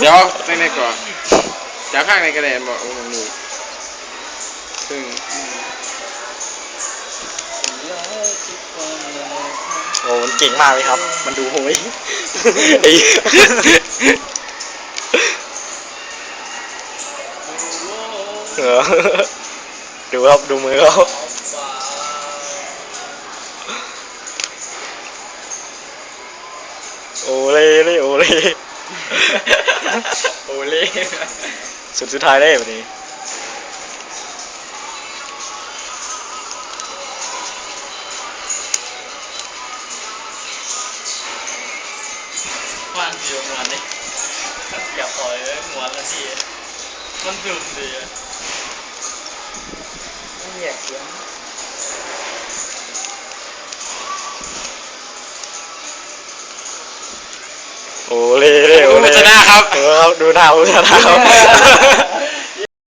เดี๋ยวในในก่อนจับข้างในกระเด็นบอกวงนี้ซึ่งโอ้มันเก่งมากเลยครับ มันดูโหยไอ้เออดูครับ ดูมือเขาโอเล่เล่โอเล่ โอเล่สุดสุดท้ายได้แบบนี้ว่างเดียวมวนนี่อย่าปล่อยเลยมวนแล้วพี่มันดุมดีอะไม่แยกเสียง โอเล่เล่โอเล่ชนะครับ เออครับดูหน้าดูหน้าครับ